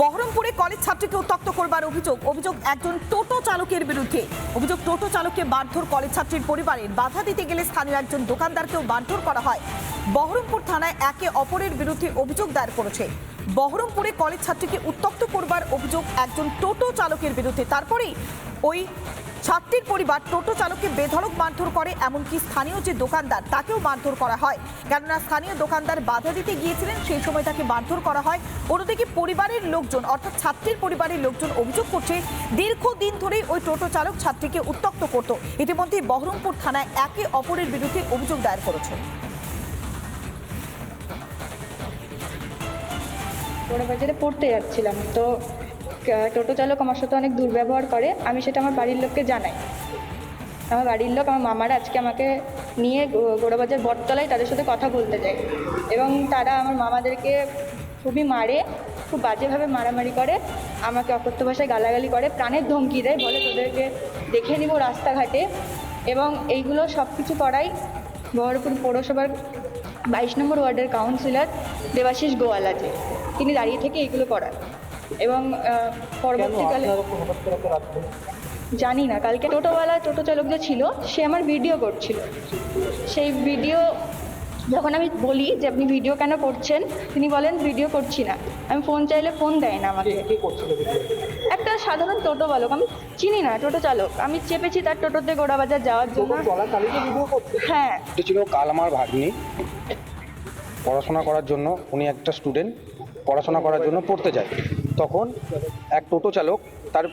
বহরমপুরে কলেজ ছাত্রীকে উত্তক্ত করবার অভিযোগ। অভিযোগ একজন টোটো চালকের বিরুদ্ধে। অভিযোগ টোটো চালককে মারধর কলেজ ছাত্রীর পরিবারের বাধা দিতে গেলে স্থানীয় একজন দোকানদারকেও মারধর করা হয়। বহরমপুর থানায় একে অপরের বিরুদ্ধে অভিযোগ দায়ের করেছে। বহরমপুরে কলেজ ছাত্রীকে উত্তক্ত করবার অভিযোগ একজন টোটো চালকের বিরুদ্ধে। তারপরেই ওই ছাত্রীর পরিবার টোটো চালককে বেধড়ক মারধর করে, এমনকি স্থানীয় যে দোকানদার, তাকেও মারধর করা হয়। কেননা স্থানীয় দোকানদার বাধা দিতে গিয়েছিলেন, সেই সময় তাকে মারধর করা হয়। অন্যদিকে পরিবারের লোকজন, অর্থাৎ ছাত্রীর পরিবারের লোকজন অভিযোগ করছে, দীর্ঘদিন ধরেই ওই টোটো চালক ছাত্রীকে উত্তক্ত করত। ইতিমধ্যে বহরমপুর থানায় একে অপরের বিরুদ্ধে অভিযোগ দায়ের করেছে। বড় বাজারে পড়তে যাচ্ছিলাম। তো টোটো চালক আমার সাথে অনেক দুর্ব্যবহার করে, আমি সেটা আমার বাড়ির লোককে জানাই। আমার বাড়ির লোক, আমার মামারা আজকে আমাকে নিয়ে গোড়াবাজার বটতলায় তাদের সাথে কথা বলতে যায়। এবং তারা আমার মামাদেরকে খুবই মারে, খুব বাজেভাবে মারামারি করে, আমাকে অকথ্য ভাষায় গালাগালি করে, প্রাণের ধমকি দেয়, বলে তোদেরকে দেখে নিব রাস্তাঘাটে। এবং এইগুলো সব কিছু করাই বহরপুর পৌরসভার বাইশ নম্বর ওয়ার্ডের কাউন্সিলর দেবাশিস গোয়ালাজে তিনি দাঁড়িয়ে থেকে এগুলো করান। এবং পরবর্তীকালে জানি না কালকে টোটোওয়ালা টোটো চালক যে ছিল সে আমার ভিডিও করছিল। সেই ভিডিও যখন আমি বলি যে আপনি ভিডিও কেন করছেন তিনি বলেন ভিডিও করছি না। আমি ফোন চাইলে ফোন দেয় না আমাকে। একটা সাধারণ টোটো বালক আমি চিনি না টোটো চালক। আমি চেপেছি তার টোটোতে গোড়াবাজার যাওয়ার জন্য। হ্যাঁ। ছিল কাল আমার ভাগ্নি। পড়াশোনা করার জন্য উনি একটা স্টুডেন্ট পড়াশোনা করার জন্য পড়তে যায়। তখন এক টোটো চালক তার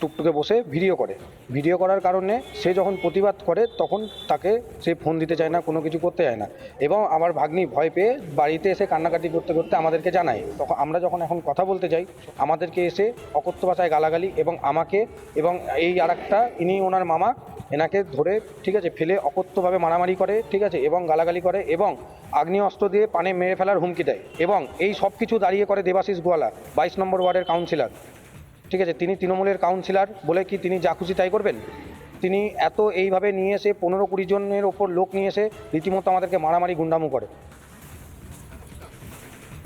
টুকটুকে বসে ভিডিও করে। ভিডিও করার কারণে সে যখন প্রতিবাদ করে, তখন তাকে সে ফোন দিতে চায় না, কোনো কিছু করতে চায় না। এবং আমার ভাগ্নি ভয় পেয়ে বাড়িতে এসে কান্নাকাটি করতে করতে আমাদেরকে জানায়। তখন আমরা যখন এখন কথা বলতে যাই, আমাদেরকে এসে অকথ্য ভাষায় গালাগালি এবং আমাকে এবং এই আর একটা ইনি ওনার মামা, এনাকে ধরে, ঠিক আছে, ফেলে অকথ্যভাবে মারামারি করে, ঠিক আছে, এবং গালাগালি করে এবং আগ্নেয় অস্ত্র দিয়ে পানে মেরে ফেলার হুমকি দেয়। এবং এই সব কিছু দাঁড়িয়ে করে দেবাশিস গোয়ালা, বাইশ নম্বর ওয়ার্ডের কাউন্সিলর ঠিক আছে তিনি তৃণমূলের কাউন্সিলর বলে কি তিনি যা খুশি তাই করবেন? তিনি এত এইভাবে নিয়ে এসে পনেরো কুড়ি জনের ওপর লোক নিয়ে এসে রীতিমতো আমাদেরকে মারামারি গুন্ডামু করে।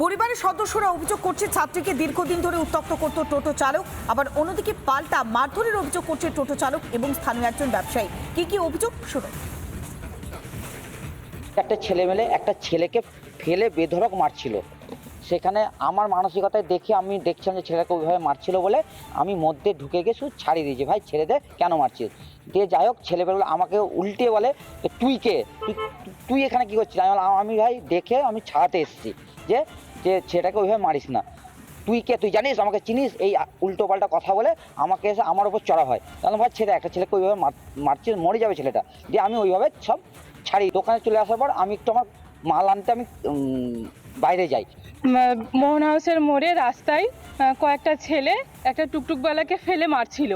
পরিবারের সদস্যরা অভিযোগ করছে ছাত্রীকে দীর্ঘদিন ধরে উত্তক্ত করত টোটো চালক। আবার অন্যদিকে পাল্টা মারধরের অভিযোগ করছে টোটো চালক এবং স্থানীয় একজন ব্যবসায়ী। কি কি অভিযোগ? শুনুন। একটা ছেলেমেলে একটা ছেলেকে ফেলে বেধড়ক মারছিল। সেখানে আমার মানসিকতায় দেখে আমি দেখছিলাম যে ছেলেকে ওইভাবে মারছিল বলে আমি মধ্যে ঢুকে গিয়ে শুধু ছাড়িয়ে দিয়েছি ভাই ছেড়ে দে কেন মারছিস? দিয়ে যাই হোক ছেলেবেলা আমাকে উল্টে বলে "এ, তুই কে? তুই এখানে কী করছিস? আমি আমি ভাই দেখে আমি ছাড়াতে এসেছি যে যে ছেলেটাকে ওইভাবে মারিস না। তুই কে? তুই জানিস? আমাকে চিনিস? এই উল্টো পাল্টা কথা বলে আমাকে এসে আমার ওপর চড়া হয়। তাহলে ভাই ছেলে একটা ছেলেকে ওইভাবে মার মারছিস মরে যাবে ছেলেটা। দিয়ে আমি ওইভাবে সব ছাড়ি দোকানে চলে আসার পর আমি একটু আমার মাল আনতে আমি বাইরে যাই। মোহন হাউসের মোড়ে রাস্তায় কয়েকটা ছেলে একটা টুকটুকওয়ালাকে ফেলে মারছিল।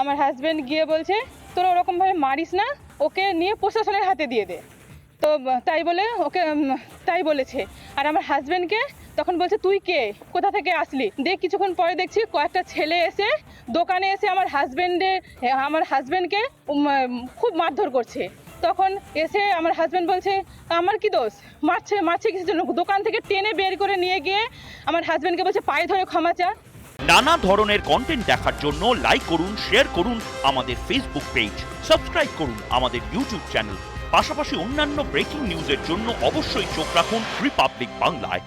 আমার হাজব্যান্ড গিয়ে বলছে, তোরা ওরকমভাবে মারিস না, ওকে নিয়ে প্রশাসনের হাতে দিয়ে দে। তো তাই বলে ওকে তাই বলেছে। আর আমার হাজব্যান্ডকে তখন বলছে, তুই কে? কোথা থেকে আসলি? দেখ, কিছুক্ষণ পরে দেখছি কয়েকটা ছেলে এসে দোকানে এসে আমার হাজবেন্ডে আমার হাজব্যান্ডকে খুব মারধর করছে। তখন এসে আমার হাজব্যান্ড বলছে, আমার কি দোষ? মারছে মারছে কিছু জন্য? দোকান থেকে টেনে বের করে নিয়ে গিয়ে আমার হাজব্যান্ডকে বলছে, পায়ে ধরে ক্ষমা চা নানা ধরনের কন্টেন্ট দেখার জন্য লাইক করুন শেয়ার করুন আমাদের ফেসবুক পেজ সাবস্ক্রাইব করুন আমাদের ইউটিউব চ্যানেল পাশাপাশি অন্যান্য ব্রেকিং নিউজের জন্য অবশ্যই চোখ রাখুন রিপাবলিক বাংলায়